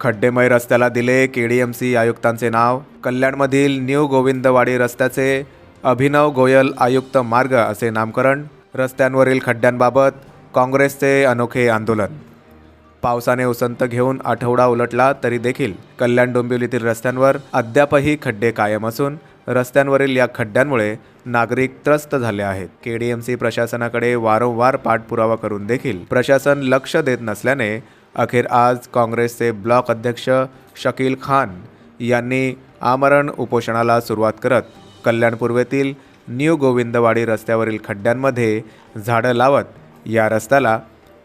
खड्डेमय रस्त्याला दिले केडीएमसी आयुक्तांचे नाव. कल्याणमधील न्यू गोविंदवाडी रस्त्याचे अभिनव गोयल आयुक्त मार्ग असे नामकरण. रस्त्यांवरील खड्ड्यांबाबत काँग्रेसचे अनोखे आंदोलन. पावसाने उसंत घेऊन आठवडा उलटला तरी देखील कल्याण डोंबिवलीतील रस्त्यांवर अद्यापही खड्डे कायम असून रस्त्यांवरील या खड्ड्यांमुळे नागरिक त्रस्त झाले आहेत. केडीएमसी प्रशासनाकडे वारंवार पाठपुरावा करून देखील प्रशासन लक्ष देत नसल्याने अखेर आज काँग्रेसचे ब्लॉक अध्यक्ष शकील खान यांनी आमरण उपोषणाला सुरुवात करत कल्याण पूर्वेतील न्यू गोविंदवाडी रस्त्यावरील खड्ड्यांमध्ये झाडं लावत या रस्त्याला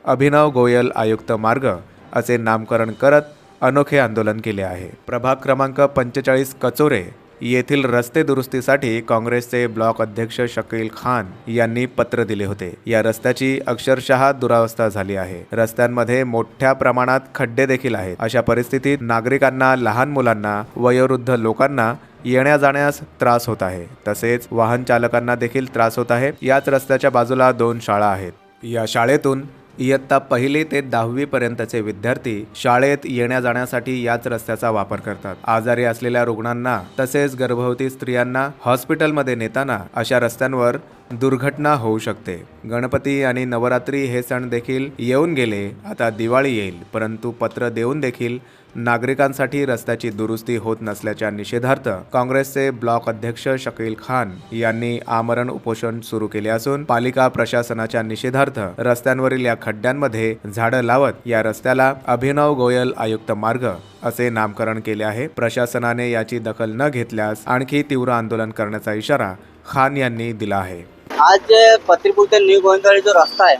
अभिनव गोयल आयुक्त मार्ग असे नामकरण करत अनोखे आंदोलन केले आहे. प्रभाग क्रमांक पंचेचाळीस कचोरे येथील रस्ते दुरुस्तीसाठी काँग्रेसचे ब्लॉक अध्यक्ष शकील खान यांनी पत्र दिले होते. या रस्त्याची अक्षरशः दुरावस्था झाली आहे. रस्त्यांमध्ये मोठ्या प्रमाणात खड्डे देखील आहेत. अशा परिस्थितीत नागरिकांना लहान मुलांना वयोवृद्ध लोकांना येण्या जाण्यास त्रास होत आहे. तसेच वाहन चालकांना देखील त्रास होत आहे. याच रस्त्याच्या बाजूला दोन शाळा आहेत. या शाळेतून इयत्ता पहिली ते दहावीपर्यंतचे विद्यार्थी शाळेत येण्या जाण्यासाठी याच रस्त्याचा वापर करतात. आजारी असलेल्या रुग्णांना तसेच गर्भवती स्त्रियांना हॉस्पिटलमध्ये नेताना अशा रस्त्यांवर दुर्घटना होऊ शकते. गणपती आणि नवरात्री हे सण देखील येऊन गेले आता दिवाळी येईल. परंतु पत्र देऊन देखील नागरिकांसाठी रस्त्याची दुरुस्ती होत नसल्याच्या निषेधार्थ काँग्रेसचे ब्लॉक अध्यक्ष शकील खान यांनी आमरण उपोषण सुरू केले असून पालिका प्रशासनाच्या निषेधार्थ रस्त्यांवरील या खड्ड्यांमध्ये झाडं लावत या रस्त्याला अभिनव गोयल आयुक्त मार्ग असे नामकरण केले आहे. प्रशासनाने याची दखल न घेतल्यास आणखी तीव्र आंदोलन करण्याचा इशारा खान यांनी दिला आहे. आज जे पत्रीपूर ते न्यू गोविंदवाडी जो रस्ता आहे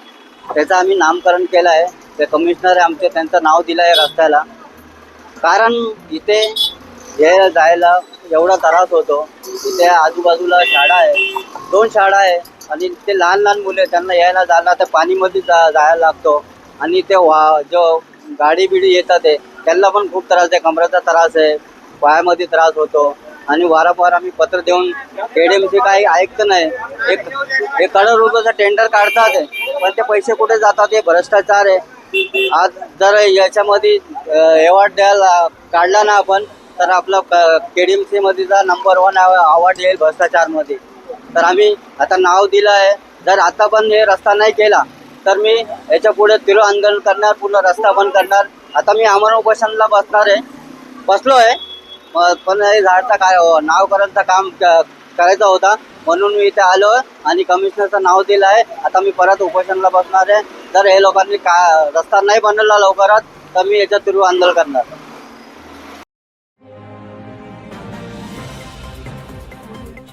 त्याचं आम्ही नामकरण केलं आहे. ते कमिशनर आहे आमचे त्यांचं नाव दिलं आहे रस्त्याला. कारण इथे यायला जायला एवढा त्रास होतो तिथे आजूबाजूला शाळा आहे. दोन शाळा आहे आणि ते लहान लहान मुले त्यांना यायला जायला तर पाणीमध्ये जा जायला लागतो. आणि ते वा जो गाडी बिडी येतात ते त्यांना पण खूप त्रास आहे. कमराचा त्रास आहे पायामध्ये त्रास होतो. आणि वारंवार आम्ही पत्र देऊन केडीएमसी काही ऐकत नाही. एक एक करोड रुपयाचं टेंडर काढतात आहे, पण ते पैसे कुठे जातात हे भ्रष्टाचार आहे. आज जर याच्यामध्ये एवॉर्ड द्यायला काढला ना आपण तर आपला केडीएमसी मध्येचा नंबर वन अवॉर्ड येईल भ्रष्टाचारमध्ये तर आम्ही आता नाव दिलं आहे. जर आता पण हे रस्ता नाही केला तर मी याच्यापुढे तीव्र आंदोलन करणार पूर्ण रस्ता बंद करणार. आता मी अमर उपोषणला बसणार आहे. बसलो आहे. पण हे झाडचं काय नावकरणचं काम करायचा होता. म्हणून मी इथे आलो आणि कमिशनरचं नाव दिलं आहे. आता मी परत उपोषणला बसणार आहे. जर हे लोकांनी का रस्ता नाही बनवला लवकरात तर मी याच्या तीव्र आंदोलन करणार.